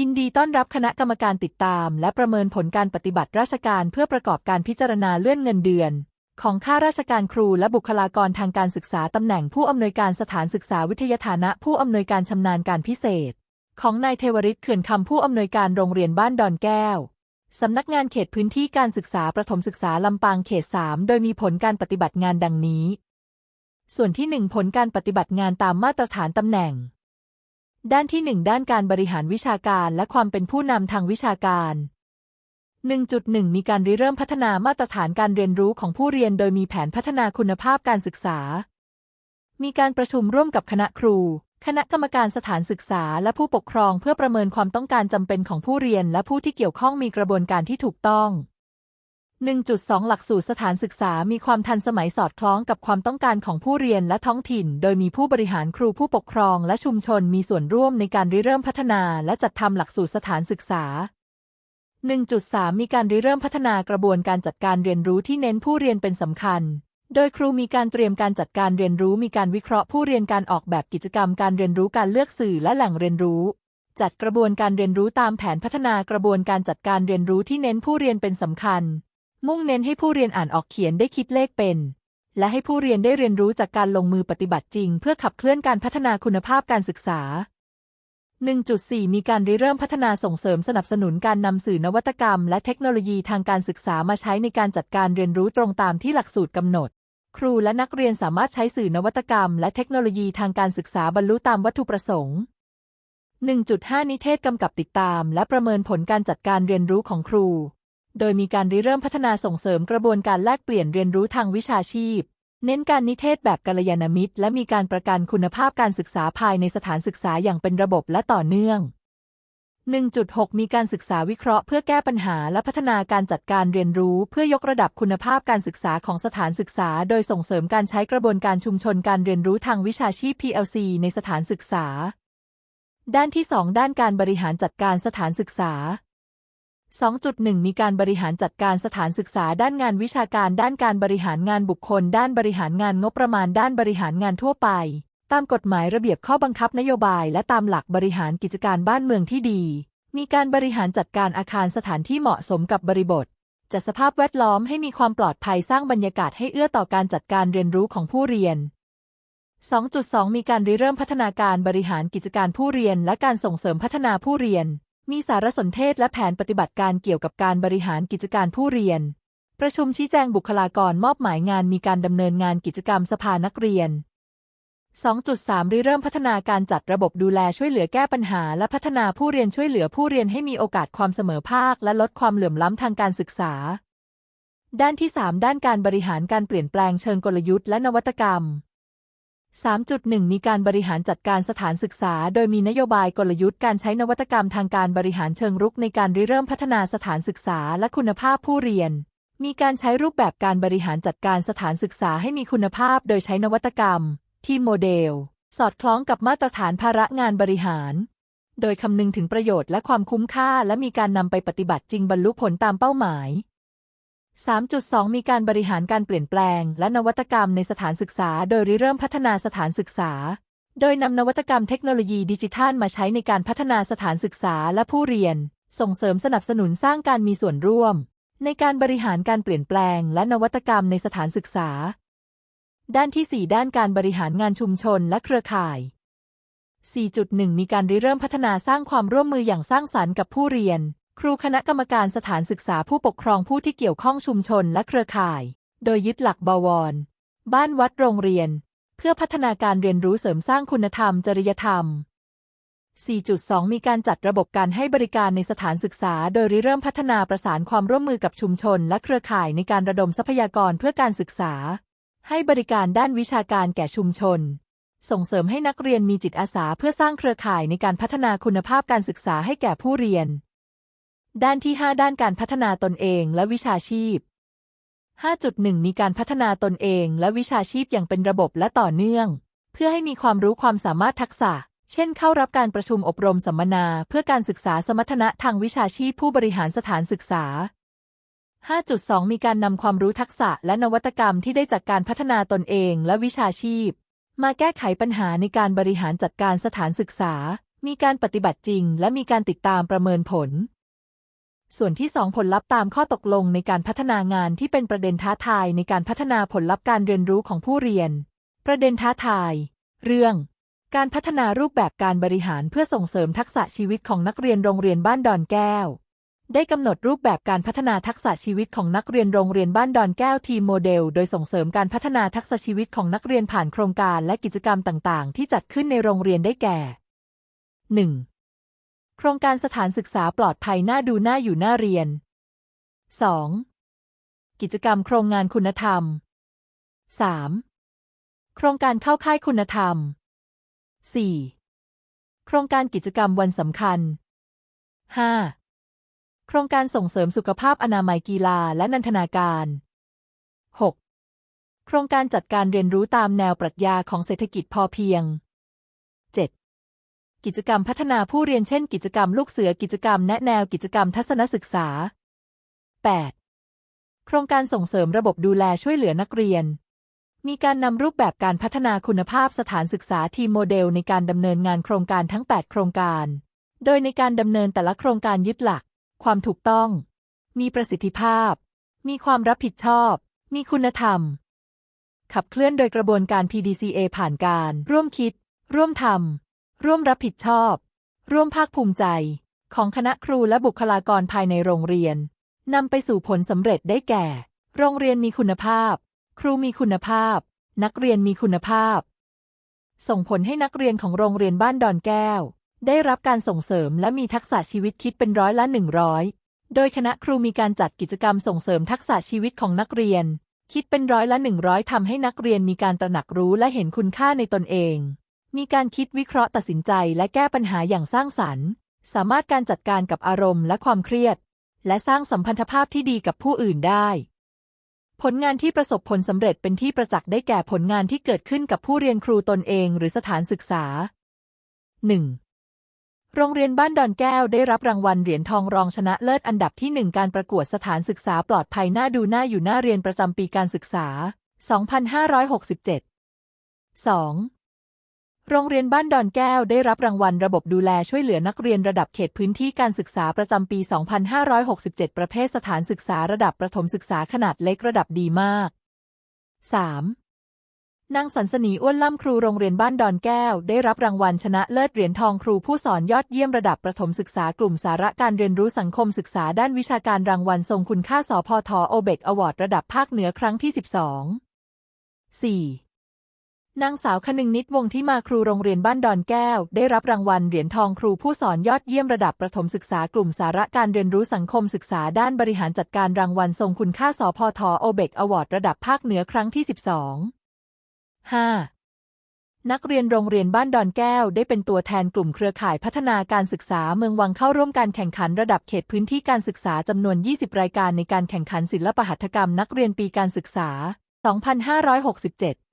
ยินดีต้อนรับคณะกรรมการติดตาม และประเมินผลการปฏิบัติราชการเพื่อประกอบการพิจารณาเลื่อนเงินเดือน ของข้าราชการครูและบุคลากรทางการศึกษาตำแหน่งผู้อำนวยการสถานศึกษาวิทยาฐานะผู้อำนวยการชำนาญการพิเศษ ของนายเทวริศเขื่อนคำผู้อำนวยการโรงเรียนบ้านดอนแก้วสำนักงานเขตพื้นที่การศึกษาประถมศึกษาลำปางเขต 3 โดยมีผลการปฏิบัติงานดังนี้ ส่วนที่ 1 ผลการปฏิบัติงานตามมาตรฐานตำแหน่ง ด้านที่ 1 ด้านการบริหารวิชาการและความเป็นผู้นำทางวิชาการ 1.1 มีการริเริ่มพัฒนามาตรฐานการเรียนรู้ของผู้เรียน โดยมีแผนพัฒนาคุณภาพการศึกษา มีการประชุมร่วมกับคณะครู คณะกรรมการสถานศึกษาและผู้ปกครองเพื่อประเมินความต้องการจำเป็นของผู้เรียนและผู้ที่เกี่ยวข้องมีกระบวนการที่ถูกต้อง 1.2 หลักสูตรสถานศึกษามีความทันสมัยสอดคล้องกับความต้องการของผู้เรียนและท้องถิ่น โดยมีผู้บริหารครูผู้ปกครองและชุมชนมีส่วนร่วมในการริเริ่มพัฒนาและจัดทำหลักสูตรสถานศึกษา 1.3 มีการริเริ่มพัฒนากระบวนการจัดการเรียนรู้ที่เน้นผู้เรียนเป็นสำคัญ โดยครูมีการเตรียมการจัดการเรียนรู้ มีการวิเคราะห์ผู้เรียนการออกแบบกิจกรรม การเรียนรู้การเลือกสื่อและแหล่งเรียนรู้จัดกระบวนการเรียนรู้ตามแผนพัฒนากระบวนการจัดการเรียนรู้ที่เน้นผู้เรียนเป็นสำคัญ มุ่งเน้นให้ผู้เรียนอ่านออกเขียนได้คิดเลขเป็น และให้ผู้เรียนได้เรียนรู้จากการลงมือปฏิบัติจริง เพื่อขับเคลื่อนการพัฒนาคุณภาพการศึกษา 1.4 มีการริเริ่มพัฒนาส่งเสริมสนับสนุนการนำสื่อนวัตกรรม และเทคโนโลยีทางการศึกษามาใช้ในการจัดการเรียนรู้ตรงตามที่หลักสูตรกำหนด ครูและนักเรียนสามารถใช้สื่อนวัตกรรม และเทคโนโลยีทางการศึกษาบรรลุตามวัตถุประสงค์ 1.5 นิเทศกำกับติดตาม และประเมินผลการจัดการเรียนรู้ของครู โดยมีการริเริ่มพัฒนาส่งเสริมกระบวนการแลกเปลี่ยนเรียนรู้ทางวิชาชีพ เน้นการนิเทศแบบกัลยาณมิตร และมีการประกันคุณภาพการศึกษาภายในสถานศึกษาอย่างเป็นระบบและต่อเนื่อง 1.6 มีการศึกษาวิเคราะห์เพื่อแก้ปัญหาและพัฒนาการจัดการเรียนรู้ เพื่อยกระดับคุณภาพการศึกษาของสถานศึกษา โดยส่งเสริมการใช้กระบวนการชุมชนการเรียนรู้ทางวิชาชีพ PLC ในสถานศึกษา ด้านที่ 2 ด้านการบริหารจัดการสถานศึกษา 2.1 มีการบริหารจัดการสถานศึกษาด้านงานวิชาการด้านการบริหารงานบุคคล ด้านบริหารงานงบประมาณด้านบริหารงานทั่วไป ตามกฎหมายระเบียบข้อบังคับนโยบาย และตามหลักบริหารกิจการบ้านเมืองที่ดี มีการบริหารจัดการอาคารสถานที่เหมาะสมกับบริบท จัดสภาพแวดล้อมให้มีความปลอดภัยสร้างบรรยากาศให้เอื้อต่อการจัดการเรียนรู้ของผู้เรียน 2.2 มีการริเริ่มพัฒนาการบริหารกิจการผู้เรียน และการส่งเสริมพัฒนาผู้เรียน มีสารสนเทศและแผนปฏิบัติการเกี่ยวกับการบริหารกิจการผู้เรียน ประชุมชี้แจงบุคลากรมอบหมายงานมีการดำเนินงานกิจกรรมสภานักเรียน 2.3 ริเริ่มพัฒนาการจัดระบบดูแลช่วยเหลือแก้ปัญหา และพัฒนาผู้เรียนช่วยเหลือผู้เรียนให้มีโอกาสความเสมอภาค และลดความเหลื่อมล้ำทางการศึกษา ด้านที่ 3 ด้านการบริหารการเปลี่ยนแปลงเชิงกลยุทธ์และนวัตกรรม 3.1 มีการบริหารจัดการสถานศึกษา โดยมีนโยบายกลยุทธ์การใช้นวัตกรรมทางการบริหารเชิงรุกในการริเริ่มพัฒนาสถานศึกษาและคุณภาพผู้เรียน มีการใช้รูปแบบการบริหารจัดการสถานศึกษาให้มีคุณภาพ โดยใช้นวัตกรรม ทีมโมเดล สอดคล้องกับมาตรฐานภาระงานบริหาร โดยคำนึงถึงประโยชน์และความคุ้มค่า และมีการนำไปปฏิบัติจริงบรรลุผลตามเป้าหมาย 3.2 มีการบริหารการเปลี่ยนแปลง และนวัตกรรมในสถานศึกษา โดยริเริ่มพัฒนาสถานศึกษา โดยนำนวัตกรรมเทคโนโลยีดิจิทัลมาใช้ในการพัฒนาสถานศึกษาและผู้เรียน ส่งเสริมสนับสนุนสร้างการมีส่วนร่วม ในการบริหารการเปลี่ยนแปลง และนวัตกรรมในสถานศึกษา ด้านที่ 4 ด้านการบริหารงานชุมชนและเครือข่าย 4.1 มีการริเริ่มพัฒนาสร้างความร่วมมืออย่างสร้างสรรค์กับผู้เรียน ครูคณะกรรมการสถานศึกษาผู้ปกครองผู้ที่เกี่ยวข้องชุมชนและเครือข่าย โดยยึดหลักบวร บ้านวัดโรงเรียน เพื่อพัฒนาการเรียนรู้เสริมสร้างคุณธรรมจริยธรรม 4.2 มีการจัดระบบการให้บริการในสถานศึกษา โดยริเริ่มพัฒนาประสานความร่วมมือกับชุมชน และเครือข่ายในการระดมทรัพยากรเพื่อการศึกษา ให้บริการด้านวิชาการแก่ชุมชน ส่งเสริมให้นักเรียนมีจิตอาสาเพื่อสร้างเครือข่ายในการพัฒนาคุณภาพการศึกษาให้แก่ผู้เรียน ด้านที่ 5 ด้านการพัฒนาตนเองและวิชาชีพ 5.1 มีการพัฒนาตนเองและวิชาชีพอย่างเป็นระบบและต่อเนื่อง เพื่อให้มีความรู้ความสามารถทักษะ เช่น เข้ารับการประชุมอบรมสัมมนา เพื่อการศึกษาสมรรถนะทางวิชาชีพผู้บริหารสถานศึกษา 5.2 มีการนำความรู้ทักษะและนวัตกรรมที่ได้จากการพัฒนาตนเองและวิชาชีพ มาแก้ไขปัญหาในการบริหารจัดการสถานศึกษา มีการปฏิบัติจริง และมีการติดตามประเมินผล ส่วนที่ 2 ผลลัพธ์ตามข้อตกลงในการพัฒนางานที่เป็นประเด็นท้าทายในการพัฒนาผลลัพธ์การเรียนรู้ของผู้เรียน ประเด็นท้าทาย เรื่อง การพัฒนารูปแบบการบริหารเพื่อส่งเสริมทักษะชีวิตของนักเรียนโรงเรียนบ้านดอนแก้ว ได้กำหนดรูปแบบการพัฒนาทักษะชีวิตของนักเรียนโรงเรียนบ้านดอนแก้วทีมโมเดล โดยส่งเสริมการพัฒนาทักษะชีวิตของนักเรียนผ่านโครงการและกิจกรรมต่าง ๆ ที่จัดขึ้นในโรงเรียนได้แก่ 1. โครงการสถานศึกษาปลอดภัยน่าดูน่าอยู่น่าเรียน 2. กิจกรรมโครงงานคุณธรรม 3. โครงการเข้าค่ายคุณธรรม 4. โครงการกิจกรรมวันสำคัญ 5. โครงการส่งเสริมสุขภาพอนามัยกีฬาและนันทนาการ 6. โครงการจัดการเรียนรู้ตามแนวปรัชญาของเศรษฐกิจพอเพียง 7. กิจกรรมพัฒนาผู้เรียนเช่น กิจกรรมลูกเสือกิจกรรมแนะแนวกิจกรรมทัศนศึกษา 8. โครงการส่งเสริมระบบดูแลช่วยเหลือนักเรียน มีการนำรูปแบบการพัฒนาคุณภาพสถานศึกษาทีมโมเดลในการดำเนินงานโครงการทั้ง 8 โครงการ โดยในการดำเนินแต่ละโครงการยึดหลัก ความถูกต้อง มีประสิทธิภาพ มีความรับผิดชอบ มีคุณธรรม ขับเคลื่อนโดยกระบวนการ PDCA ผ่านการ ร่วมคิด ร่วมทำ ร่วมรับผิดชอบ ร่วมภาคภูมิใจ ของคณะครูและบุคลากรภายในโรงเรียนนำไปสู่ผลสำเร็จได้แก่ โรงเรียนมีคุณภาพ ครูมีคุณภาพ นักเรียนมีคุณภาพ ส่งผลให้นักเรียนของโรงเรียนบ้านดอนแก้ว ได้รับการส่งเสริมและมีทักษะชีวิตคิดเป็นร้อยละหนึ่งร้อยโดยคณะครูมีการจัดกิจกรรมส่งเสริมทักษะชีวิตของนักเรียน คิดเป็นร้อยละหนึ่งร้อยทำให้นักเรียนมีการตระหนักรู้และเห็นคุณค่าในตนเอง มีการคิดวิเคราะห์ตัดสินใจและแก้ปัญหาอย่างสร้างสรรค์ สามารถการจัดการกับอารมณ์และความเครียด และสร้างสัมพันธภาพที่ดีกับผู้อื่นได้ ผลงานที่ประสบผลสำเร็จเป็นที่ประจักษ์ได้แก่ผลงานที่เกิดขึ้นกับผู้เรียนครูตนเองหรือสถานศึกษา 1. โรงเรียนบ้านดอนแก้วได้รับรางวัลเหรียญทองรองชนะเลิศอันดับที่ 1 การประกวดสถานศึกษาปลอดภัยน่าดูน่าอยู่น่าเรียนประจำปีการศึกษา 2567 2. โรงเรียนบ้านดอนแก้วได้รับรางวัลระบบดูแลช่วยเหลือนักเรียนระดับเขตพื้นที่การศึกษาประจำปี 2567 ประเภทสถานศึกษาระดับประถมศึกษาขนาดเล็กระดับดีมาก 3. นางสันสนีอ้วนล่ำครูโรงเรียนบ้านดอนแก้ว ได้รับรางวัลชนะเลิศเหรียญทองครูผู้สอนยอดเยี่ยมระดับประถมศึกษากลุ่มสาระการเรียนรู้สังคมศึกษาด้านวิชาการรางวัลทรงคุณค่าสพทโอเบกอวอร์ดระดับภาคเหนือครั้งที่ 12 4. นางสาวคนึงนิดวงที่มาครูโรงเรียนบ้านดอนแก้ว ได้รับรางวัลเหรียญทองครูผู้สอนยอดเยี่ยมระดับประถมศึกษากลุ่มสาระการเรียนรู้สังคมศึกษาด้านบริหารจัดการรางวัลทรงคุณค่าสพทโอเบกอวอร์ดระดับภาคเหนือครั้งที่ 12 5. นักเรียนโรงเรียนบ้านดอนแก้ว ได้เป็นตัวแทนกลุ่มเครือข่ายพัฒนาการศึกษาเมืองวังเข้าร่วมการแข่งขันระดับเขตพื้นที่การศึกษาจำนวน 20 รายการในการแข่งขันศิลปหัตถกรรม นักเรียนปีการศึกษา 2567